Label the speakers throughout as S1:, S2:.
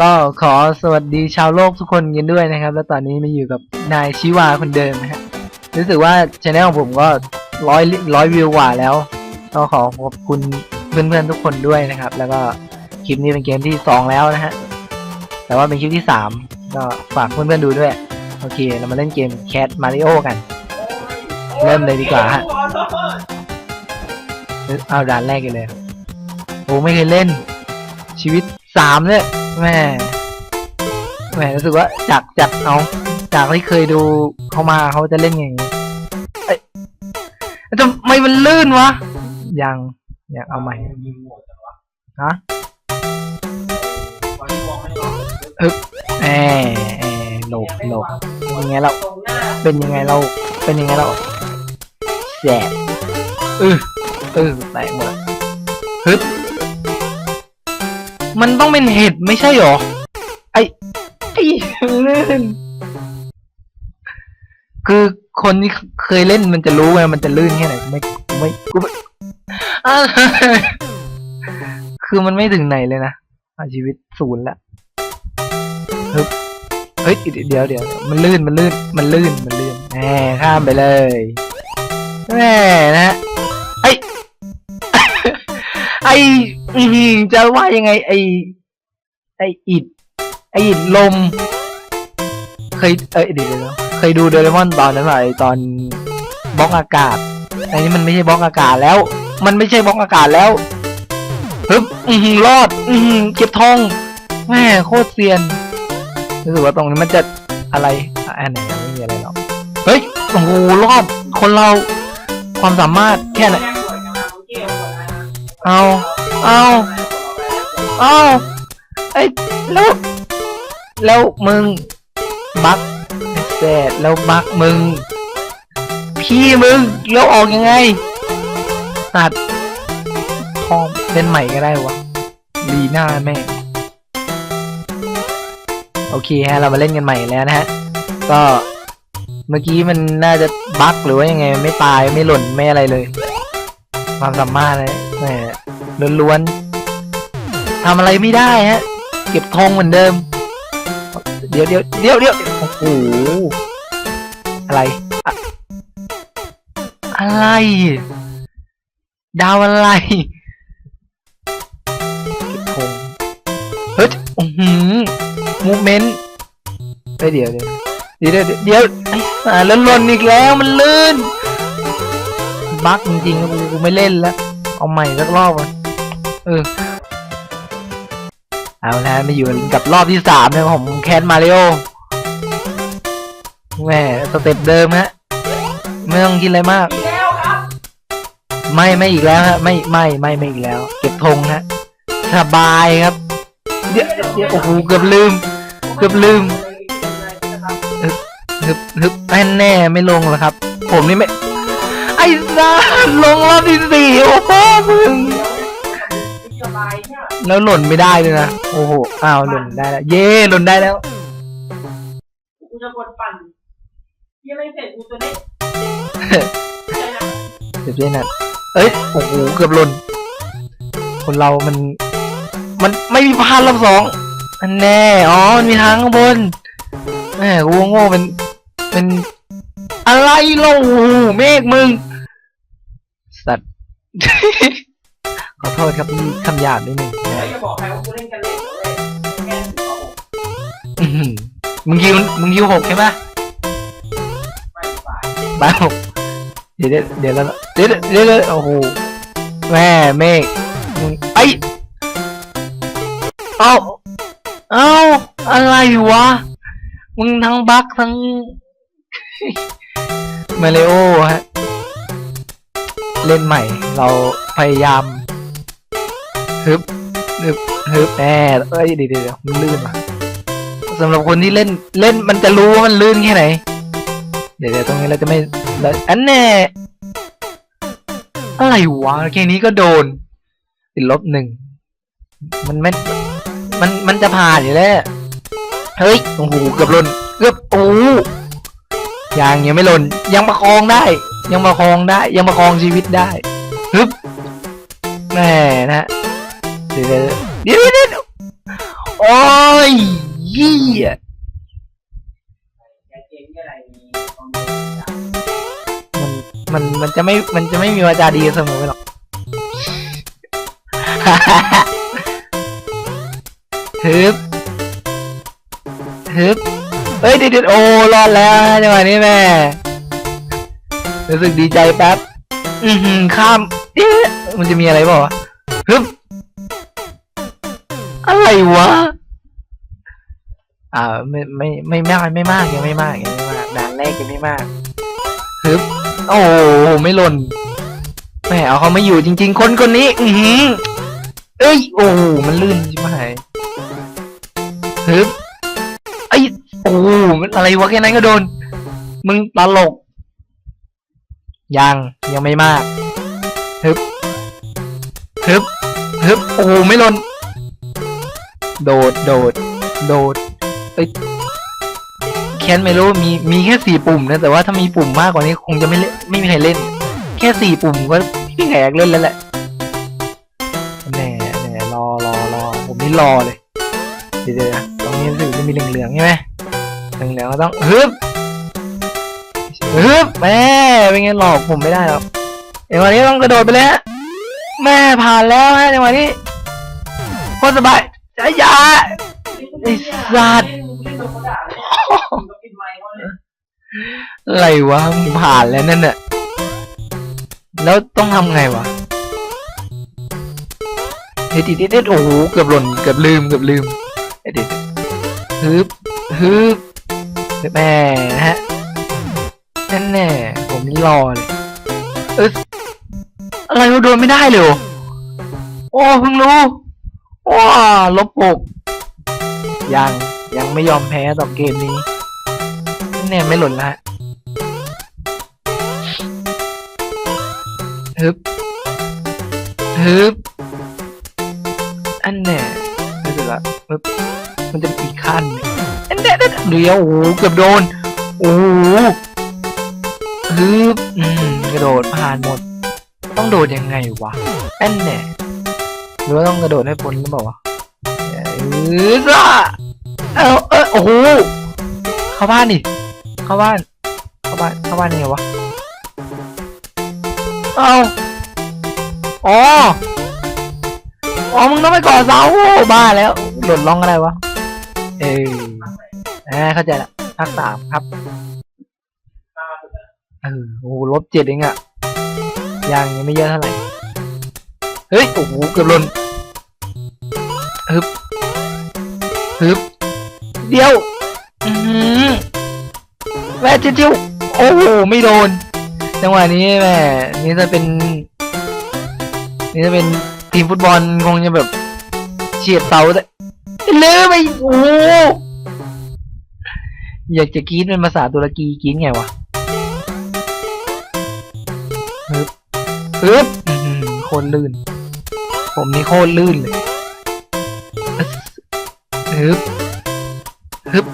S1: ก็ขอสวัสดีชาวโลกทุกคนกันด้วยนะครับ แล้วตอนนี้มาอยู่กับนายชิวาคนเดิมนะฮะรู้สึกว่าช anel ของผมก็ร้อยร้อยวิวกว่าแล้วก็ขอขอบคุณเพื่อนๆทุกคนด้วยนะครับ แล้วก็คลิปนี้เป็นเกมที่สองแล้วนะฮะแต่ว่าเป็นคลิปที่สามก็ฝากเพื่อนๆดูด้วย โอเค เรามาเล่นเกม Cat Mario กัน เริ่มเลยดีกว่าฮะเอาด่านแรกกันเลยโอ้ไม่เคยเล่นชีวิตสามเนี่ย แม่แม่รู้สึกว่าจากจากเอาจากที่เคยดูเขามาเขาจะเล่นอย่างนี้เอ้ยทำไมมันลื่นวะยังอยากเอาใหม่ฮะฮึบแหมแหมหลบหลบเป็นยังไงเราเป็นยังไงเราเป็นยังไงเราแสบเออเออแตกหมดฮึบ มันต้องเป็นเห็ดไม่ใช่หรอ ไอไอลื่น คือคนที่เคยเล่นมันจะรู้ไงมันจะลื่นแค่ไหนกูไม่กูไม่กูไม่อ่าคือมันไม่ถึงไหนเลยนะอะชีวิตศูนย์ละฮึบเฮ้ยเดี๋ยวเดี๋ยวมันลื่นมันลื่นมันลื่นมันลื่นแหมข้ามไปเลยแหมนะฮะไอไอ อื้อหือจะว่ายังไง ไอไออิดไออิดลม เคยเอ้ยเดี๋ยวเดี๋ยวเดี๋ยวเคยดูโดเรมอนตอนนั้นป่ะไอตอนบล็อกอากาศอันนี้มันไม่ใช่บล็อกอากาศแล้ว มันไม่ใช่บล็อกอากาศแล้วฮึบอือหือรอด อือหือเก็บทองแม่โคตรเซียนรู้สึกว่าตรงนี้มันจะอะไรอันไหนไม่มีอะไรหรอกเฮ้ยโอ้โหรอดคนเราความสามารถแค่ไหนเอา เอาเอาไอ้ยแล้วแล้วมึง บักเสร็จแล้วบักมึง พี่มึงแล้วออกยังไงตัดทองเล่นใหม่ก็ได้วะลีหน้าแม่โอเคฮะเรามาเล่นกันใหม่แล้วนะฮะ ก็เมื่อกี้มันน่าจะบั๊กหรือว่ายังไงไม่ตายไม่หล่นไม่อะไรเลย ความสามารถเลยแหม ล้วนๆทำอะไรไม่ได้ฮะ เก็บทองเหมือนเดิม เดี๋ยวเดี๋ยวเดี๋ยวเดี๋ยวโอ้โหอะไรอะอะไร ดาวอะไรเก็บทองเฮ้ยอือหือมูเมนต์เฮ้ยเดี๋ยวเดี๋ยวเดี๋ยวเดี๋ยวเดี๋ยวไอ้สารแล้วหล่นอีกแล้วมันลื่นบั๊กจริงๆกูกูไม่เล่นแล้วเอาใหม่สักรอบอะ เออ เอาละมาอยู่กับรอบที่สามนะผมแคนมาริโอแหมสเต็ปเดิมฮะ ไม่ต้องคิดอะไรมาก ไม่ไม่อีกแล้วฮะ ไม่ไม่ไม่ไม่อีกแล้ว เก็บธงฮะ สบายครับ เดี๋ยวเดี๋ยวโอ้โหเกือบลืม เกือบลืมฮึบฮึบแน่แน่ไม่ลงหรอครับ ผมนี่ไม่ ไอ้ซ่าลงรอบที่สี่โอ้โหมึง แล้วหล่นไม่ได้เลยนะ โอ้โห อ้าวหล่นได้แล้ว เย่หล่นได้แล้ว
S2: กูจะกดปั่นยังไม่เสร็จกูจะได้ใจนะ
S1: เดี๋ยวเล่นนะเอ้ย โอ้โห เกือบหล่น คนเรามัน มันไม่มีพลาดรอบสอง อันแน่ อ๋อ มันมีทางข้างบนแหมกูโง่เป็น เป็น อะไรเล่าโอ้โหเมฆมึง สัตว์ ขอโทษครับมีคำหยาบนิดหนึ่ง
S2: แล้วจะบอกใครว่ากูเล่นกันเลยเว้ยแค่ถึงเอา
S1: อื้อหือมึงคิวมึงคิวหกใช่ไหม
S2: ไม่ฝ่าย
S1: บ้าหกเดี๋ยวเดี๋ยวเดี๋ยวแล้วเดี๋ยวเดี๋ยวเดี๋ยวโอ้โหแม่เมฆมึงไอเอ้าเอ้าอะไรวะมึงทั้งบักทั้ง มาริโอฮะ เล่นใหม่ เราพยายาม ฮึบฮึบฮึบแหมเอ้ยเดี๋ยวเดี๋ยวมันลื่นว่ะสำหรับคนที่เล่นเล่นมันจะรู้ว่ามันลื่นแค่ไหน เดี๋ยวเดี๋ยวตรงนี้เราจะไม่อันแน่อะไรวะแค่นี้ก็โดนติดลบหนึ่งมันไม่มันมันจะผ่านอยู่แล้วเฮ้ยโอ้โหเกือบหล่นเกือบโอ้ยังยังไม่หล่นยังประคองได้ ยังประคองได้ ยังประคองชีวิตได้ฮึบแหม่นะ ดี๋ยวเดี๋ยวเดี๋ยวเดี๋ยวโอ้โอ้ยเยี่ย
S2: แกเก่งอะไรมีความรู้อย่าง
S1: มันมันมันจะไม่มันจะไม่มีวาจาดีเสมอไปหรอกฮึบฮึบเฮ้ยเดี๋ยวเดี๋ยวโอ้รอดแล้วจังหวะนี้แม่รู้สึกดีใจแป๊บ อือหือข้ามเอ๊ะมันจะมีอะไรเปล่าวะฮึบอะไร วะ อ่าไม่ไม่ไม่มากไม่มากยังไม่มากยังไม่มากด่านแรกยังไม่มากฮึบโอ้โหไม่หล่นแหมเอาเขาไม่อยู่จริง ๆ คนคนนี้ อือหือเอ้ยโอ้โหมันลื่นใช่ไหมฮึบไอ้ยโอ้โหมันอะไรวะแค่นั้นก็โดน มึงตลก ยังยังไม่มากฮึบฮึบฮึบโอ้โหไม่หล่น โดด โดด โดดเอ้ยแคนไม่รู้มีมีแค่สี่ปุ่มนะ แต่ว่าถ้ามีปุ่มมากกว่านี้คงจะไม่เล่นไม่มีใครเล่น แค่สี่ปุ่มก็ไม่มีใครอยากเล่นแล้วแหละแหน่แหน่รอรอรอผมนี่รอเลยเดี๋ยวเดี๋ยวนะตรงนี้รู้สึกจะมีเหลืองๆใช่ไหมเหลืองๆก็ต้องฮึบฮึบแม่เป็นไงหลอกผมไม่ได้หรอกเดี๋ยววันนี้ต้องกระโดดไปเลยฮะแม่ผ่านแล้วฮะในวันนี้โคตรสบาย จ้ายาไอ้สัตว์
S2: เล่นเล่นโดนเขาด่าเลยเนี่ยมึงก็ปิดไมค์เขาเลย
S1: อะไรวะมึงผ่านแล้วนั่นน่ะแล้วต้องทำไงวะเฮ้ยดิดิดโอ้โหเกือบหล่นเกือบลืมเกือบลืมเฮ้ยดิฮึบฮึบแม่ฮะนั่นแน่ผมรอเลยเอออะไรวะโดนไม่ได้เลยโอ้เพิ่งรู้ ว้าลบหกยังยังไม่ยอมแพ้ต่อเกมนี้แน่ไม่หล่นละฮึบฮึบอันแน่ไม่สุดละปึ๊บมันจะมีอีกขั้นหนึ่งอันแน่อันแน่เดี๋ยวโอ้โหเกือบโดนโอ้โหฮึบอืมกระโดดผ่านหมด ต้องโดดยังไงวะอันแน่ หรือว่าต้องกระโดดให้พ้นหรือเปล่าวะเออซ่าเอาเออโอ้โหเข้าบ้านดิเข้าบ้าน เข้าบ้านเข้าบ้านยังไงวะเอาอ๋ออ๋อมึงต้องไปก่อเสาบ้าแล้วหล่นล่องอะไรวะเอออ่เข้าใจละภาคสามครับ
S2: อะ
S1: เออโอ้โหลบเจ็ดเองอะยังยังไม่เยอะเท่าไหร่ เฮ้ย โอ้โห เกือบหล่นฮึบฮึบเดี๋ยว อือหือแม่จิ้วโอ้โห ไม่โดน จังหวะนี้แม่นี่จะเป็น นี่จะเป็นทีมฟุตบอลคงจะแบบเฉียดเสาแต่ลืมไปโอ้โหอยากจะกรีดเป็นภาษาตุรกีกรีดไงวะฮึบฮึบคตรลื่น ผมนี่โคตรลื่นเลยฮึบฮึบ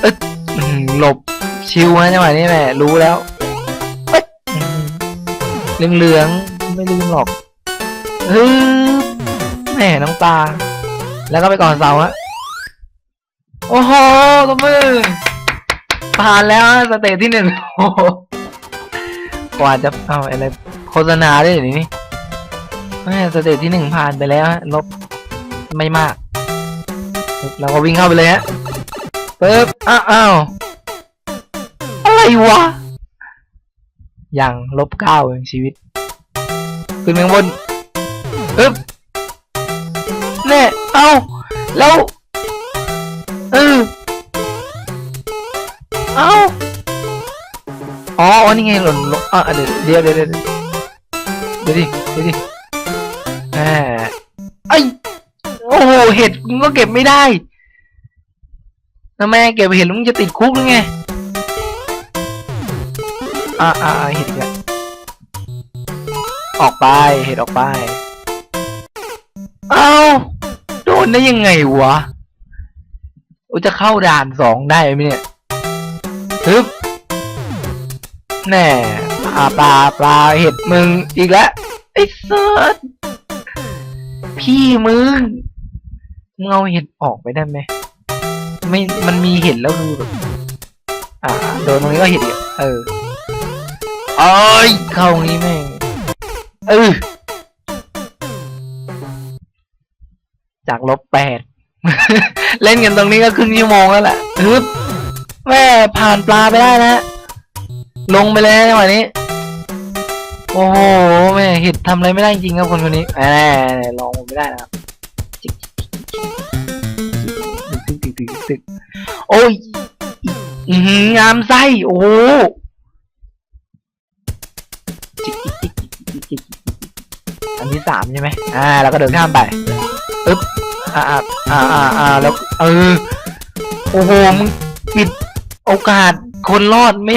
S1: เอหือหลบชิวนะจังหวะนี้แม่รู้แล้วเอ๊ะอื้อหือเหลืองไม่ลืมหรอกฮึบแม่น้องตา แล้วก็ไปก่อนเสาฮะโอ้โหตบมือผ่านแล้วสเตจที่หนึ่งโอ้โหกว่าจะเอาอะไรโฆษณาได้อย่างนี้ แม่สเตจที่หนึ่งผ่านไปแล้วฮะลบไม่มาก เราก็วิ่งเข้าไปเลยฮะปึ๊บอ้าวอะไรวะยังลบเก้าเองชีวิต ขึ้นไปบนปึ๊บแน่เอ้าแล้วเออเอ้าอ๋อนี่ไงหล่นล่นอะเดี๋ยวเดี๋ยวเดี๋ยวเดี๋ยวเดี๋ยวดิเดี๋ยวดิ แหมไอ้โอ้โหเห็ดมึงก็เก็บไม่ได้ถ้าแม่เก็บเห็นแล้วมึงจะติดคุกหรือไงอ่าอ่าเห็ดอีกแล้วออกไปเห็ดออกไป เอ้าโดนได้ยังไงวะอ้จะเข้าด่านสองได้ไหมเนี่ยฮึบแน่ปลาปลาปลาเห็ดมึงอีกแล้วไอ้เซิร์ พี่มึงมึงเอาเห็ดออกไปได้ไหมไม่มันมีเห็ดแล้วคือแบบอ่าโดนตรงนี้ก็เห็ดอีกเออเอ้ยเข้าตรงนี้แม่งเออจากลบแปดเล่นกันตรงนี้ก็ครึ่งชั่วโมงแล้วแหละฮึบแม่ผ่านปลาไปได้นะ ลงไปเลยนะจังหวะนี้ โอ้โหแม่เห็ดทำอะไรไม่ได้จริงครับคนคนนี้แหมลองผมไม่ได้นะครับตึกตึกตึกตึกโอ้ยงามไส้โอ้โหอันที่สามใช่ไหมอ่าแล้วก็เดินข้ามไปปึ๊บอ่าอ่าอ่าอ่าอ่าแล้วเออโอ้โหมึงปิดโอกาสคนรอดไม่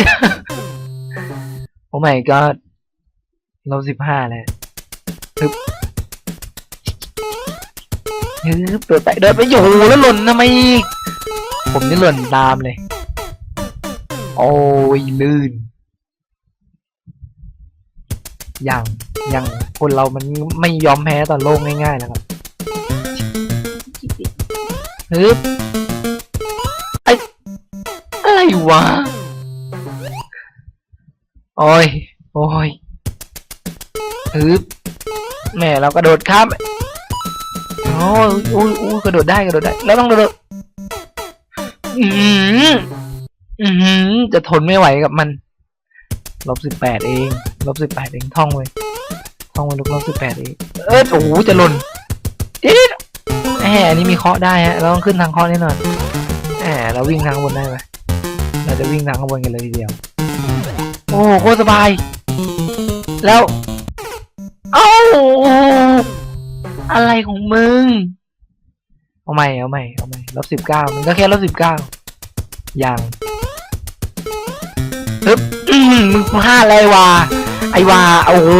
S1: โอ้ my god ลบสิบห้าเลยฮึบฮึบเดินไปเดินไปอยู่แล้วหล่นทำไมอีกผมนี่หล่นตามเลย โอ้ยลื่น อย่างอย่างคนเรามันไม่ยอมแพ้ต่อโลกง่ายๆนะครับฮึบไออะไรวะ โอ้ย โอ้ย ฮึบแหม่เรากระโดดข้ามโอ้ยอุ้ยอุ้ยกระโดดได้กระโดดได้ แล้วต้องกระโดด อือหืออือหือจะทนไม่ไหวกับมันลบสิบแปดเองลบสิบแปดเองท่องไว้ท่องไว้ลบลบสิบแปดเองเออโอ้โหจะหล่นเดี๋ยวแหมอันนี้มีเคาะได้ฮะเราต้องขึ้นทางเคาะแน่นอนแหมเราวิ่งทางบนได้ไหมเราจะวิ่งทางข้างบนกันเลยทีเดียว โอ้โหโคตรสบาย แล้ว อะไรของมึง เอาใหม่ เอาใหม่ เอาใหม่ ลบสิบเก้ามันก็แค่ลบสิบเก้าอย่างฮึบมึงพลาดอะไรวะ ไอวาโอ้โห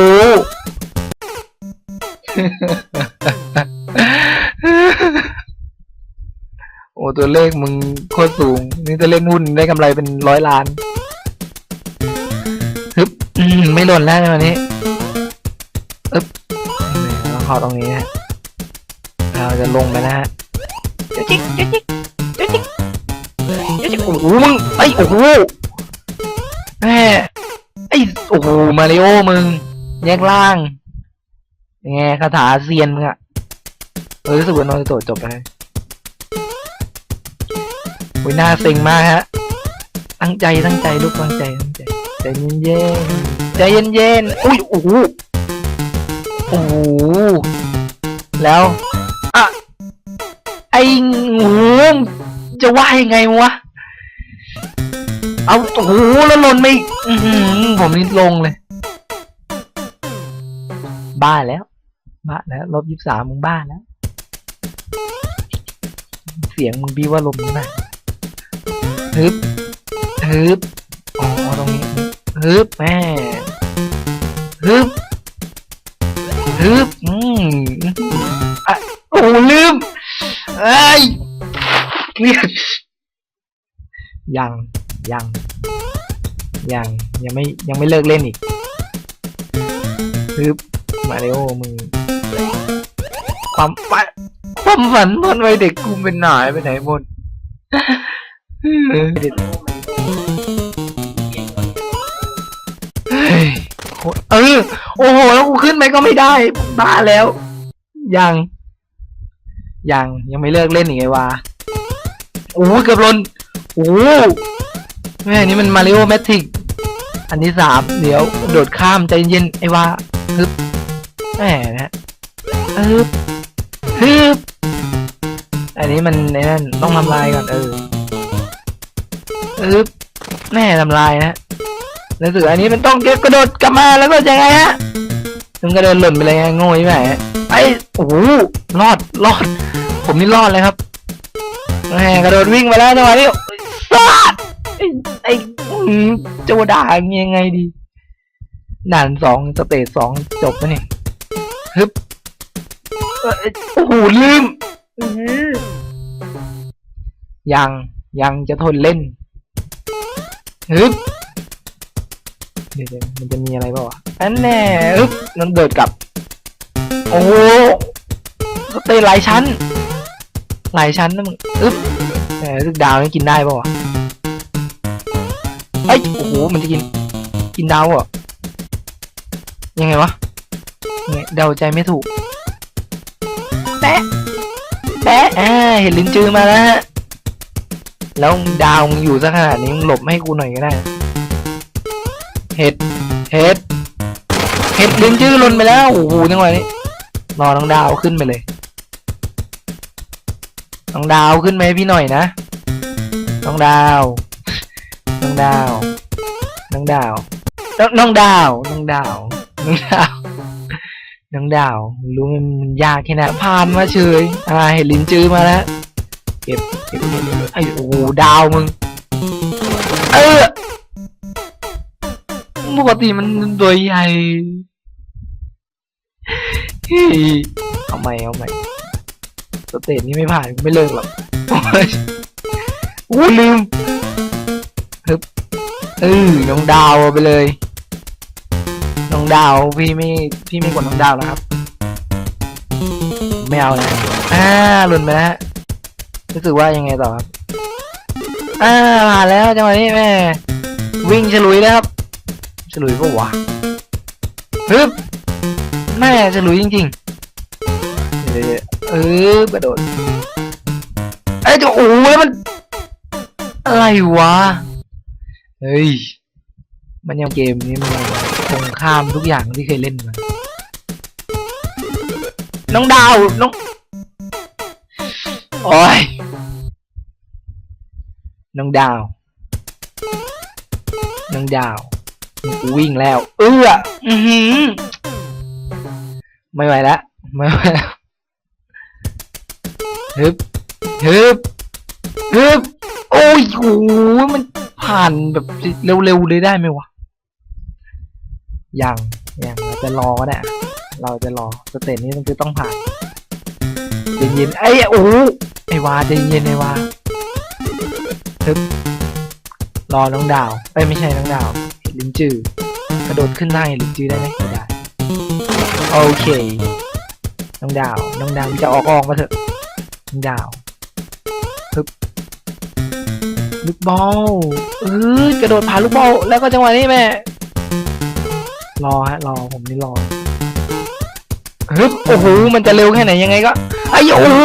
S1: โอ้ตัวเลขมึงโคตรสูง นี่จะเล่นหุ้นได้กำไรเป็นร้อยล้านฮึบอืมไม่หล่นแล้วในวันนี้ อึ๊บเราเข้าตรงนี้นะฮะเราจะลงไปนะฮะเดี๋ยวจิกเดี๋ยวจิกเดี๋ยวจิกเดี๋ยวจิกโอ้โหมึงไอ้ยโอ้โหแม่ไอ้โอ้โหมาริโอมึงแยกล่างยังไงคาถาเซียนมึงอะเออรู้สึกว่าน้องจะโตจบไปแล้วโอ้ยน่าเซ็งมากฮะ ตั้งใจตั้งใจลูกตั้งใจตั้งใจใจเย็นๆใจเย็นๆอุ้ยโอ้โหโอ้โหแล้วอะไอ้งูจะว่ายังไงวะ เอาโอ้โหแล้วหล่นไม่อือหือผมนี่ลงเลย บ้าแล้ว บ้าแล้วลบยี่สามมึงบ้าแล้ว เสียงมึงบี้ว่าลมมากฮึบฮึบอ๋อตรงนี้ฮึบแม่ฮึบ ฮึบอืมอะโอ้ลืมเอ้ยเรียดยัง ยัง ยัง ยังไม่ ยังไม่เลิกเล่นอีกฮึบมาริโอมึง ความฝันความฝันตอนวัยเด็กกูเป็นหนายไปไหนหมดเออเด็กเฮ้ย โอ้โห แล้วกูขึ้นไปก็ไม่ได้ บ้าแล้ว ยัง ยังยังไม่เลิกเล่นอีกไงวะโอ้เกือบลนโอ้แม่นี่มันมาริโอแมทริกอันที่สามเดี๋ยว โดดข้ามใจเย็นไอ้วาฮึบแหมนะฮึบฮึบอันนี้มันไอ้นั่นต้องทำลายก่อนเออฮึบแม่ทำลายนะ รู้สึกอันนี้มันต้องกระโดดกลับมาแล้วก็ยังไงฮะมึงก็เดินหล่นไปเลยไงโง่ใช่ไหมไอ้โอ้โหรอดรอด ผมนี่รอดเลยครับแหมกระโดดวิ่งไปแล้วจังหวะนี้สาดไอ้ไอ้อื้อหือจะว่าด่ายังไงดีด่านสองสเตจสองจบแล้วนี่ฮึบเอ้ยโอ้โหลืมอื้อหือยังยังจะทนเล่นฮึบ เดี๋ยวๆมันจะมีอะไรเปล่าวะอันแน่อึ๊บนั่นเดิดกลับ โอ้โหสเตย์หลายชั้น หลายชั้นนะมึงอึ๊บแหมรู้สึกดาวนี่กินได้ป่าวะเอ้ยโอ้โหมันจะกิน กินดาวเหรอยังไงวะไงเดาใจไม่ถูกแปะแปะอ่าเห็นลิ้นจือมาแล้วฮะแล้วดาวมึงอยู่ซะขนาดนี้มึงหลบให้กูหน่อยก็ได้ เห็ด เห็ด เห็ดลิ้นจือหล่นไปแล้ว โอ้โหจังหวะนี้ รอน้องดาวขึ้นไปเลย น้องดาวขึ้นไหมพี่หน่อยนะ น้องดาว น้องดาว น้องดาว น้องดาว น้องดาว น้องดาว น้องดาว รู้มันยากแค่ไหนผ่านมาเฉย อ่า เห็นลิ้นจื้อมาแล้ว เก็บ เก็บเก็บไอ้โอ้โหดาวมึง เออ ปกติมันตัวใหญ่เฮ้ยเอาใหม่เอาใหม่สเตจนี้ไม่ผ่านไม่เลิกหรอกโอ้ยโอ้ลืมฮึบเออน้องดาวไปเลย น้องดาวพี่ไม่พี่ไม่กดน้องดาวแล้วครับ ไม่เอานะอ่าหล่นไปแล้วรู้สึกว่ายังไงต่อครับอ่าผ่านแล้วจังหวะนี้แม่วิ่งฉลุยแล้วครับ ฉลุยก็วะฮึบแม่ฉลุยจริงๆเออเออกระโดดไอ้ยเจ้าโอ้ยแล้วมัน อะไรวะ เฮ้ย มันยังเกมนี้มันตรงข้ามทุกอย่างที่เคยเล่นมา น้องดาว น้อง โอ้ย น้องดาว น้องดาว กูวิ่งแล้ว เอออือหือไม่ไหวแล้วไม่ไหวแล้วฮึบฮึบฮึบโอ้ยโหมันผ่านแบบเร็วๆเลยได้ไหมวะยังยังเราจะรอก็ได้อะเราจะรอสเตจนี้มันคือต้องผ่านใจเย็นไอ้ยโอ้โหไอ้วาใจเย็นไอ้วาฮึบรอน้องดาวเอ้ยไม่ใช่น้องดาวเห็น ลิ้นจือ กระโดดขึ้นหน้าเห็นลิ้นจือได้ไหมไม่ได้ โอเค น้องดาว น้องดาวจะออกออกมาเถอะ น้องดาวฮึบลูกบอลเออกระโดดผ่านลูกบอลแล้วก็จังหวะนี้แม่ รอฮะ รอ ผมนี่รอฮึบโอ้โห มันจะเร็วแค่ไหนยังไงก็ไอ้โอ้โห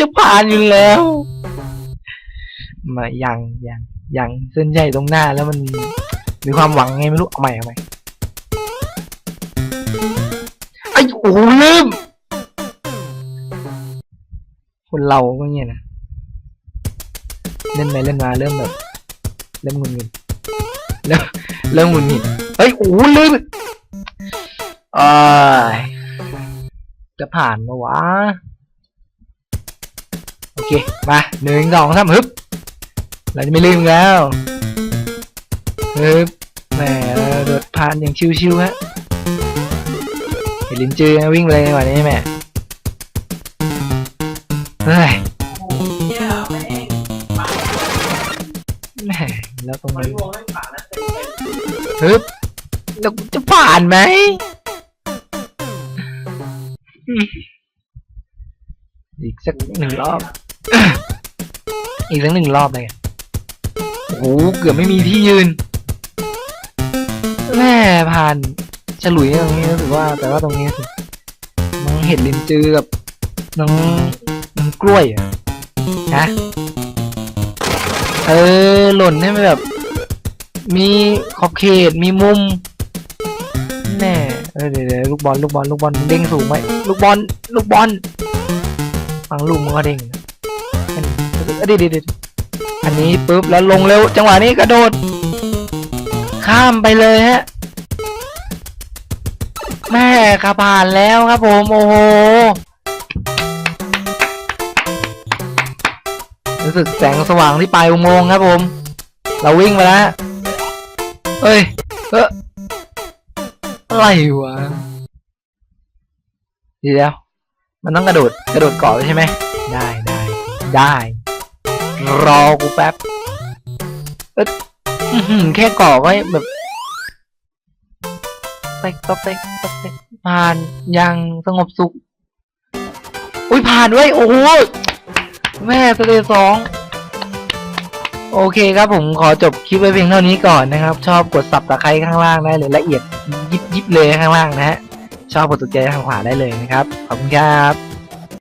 S1: จะผ่านอยู่แล้ว มายังยังยังเส้นใหญ่ตรงหน้าแล้วมัน มีความหวังไงไม่รู้เอาใหม่เอาใหม่ไอ้โอ้โหลืมคนเราก็เงี้ยนะเล่นไปเล่นมาเริ่มแบบเริ่มหงุนงิดเริ่มเริ่มหงุนงิดเฮ้ยโอ้โหลืมอ่ายจะผ่านมาวะโอเคมาหนึ่งสองสามฮึบเราจะไม่ลืมแล้ว ฮึบแหมโดดผ่านอย่างชิวๆฮะเห็นลินจือวิ่งเลยวันนี้แม่เฮ้ย
S2: แม่
S1: แหมแล้วตรง
S2: มัน
S1: นี้
S2: งงให้ปากน
S1: ฮึบแล้วจะผ่านไหมอีกสักหนึ่งรอบ อีกสักหนึ่งรอบเลยโอ้โหเกือบไม่มีที่ยืน แม่ผ่านฉลุยตรงนี้รู้สึกว่า แต่ว่าตรงนี้สิน้องเห็ดลินจือกับน้องน้องกล้วยอะฮะเออหล่นให้มันแบบ มีขอบเขตมีมุมแน่เออเดี๋ยวเลูกบอลลูกบอลลูกบอลเด้งสูงไหมลูกบอลลูกบอลฟังลูกมันก็เด้งอันเดี๋ยวเดี๋ยวเดี๋ยวอันนี้ปุ๊บแล้วลงเร็วจังหวะนี้กระโดด ข้ามไปเลยฮะ แม่ขับผ่านแล้วครับผมโอ้โห รู้สึกแสงสว่างที่ปลายอุโมงค์ครับผม เราวิ่งไปแล้วเฮ้ย เอออะไรวะเดี๋ยวมันต้องกระโดด กระโดดเกาะใช่ไหม ได้ได้ได้ รอกูแป๊บเอยอื้อหือ แค่เกาะไว้แบบเต็กตกเต็กตกเต็กผ่านอย่างสงบสุข อุ้ยผ่านไว้ยโอ้โห แม่สเตย์สองโอเคครับผมขอจบคลิปไว้เพียงเท่านี้ก่อนนะครับ ชอบกดสับตะไคร้ข้างล่างได้เลยละเอียดยิบยิบเลยข้างล่างนะฮะ ชอบกดถูกใจทางขวาได้เลยนะครับ ขอบคุณครับ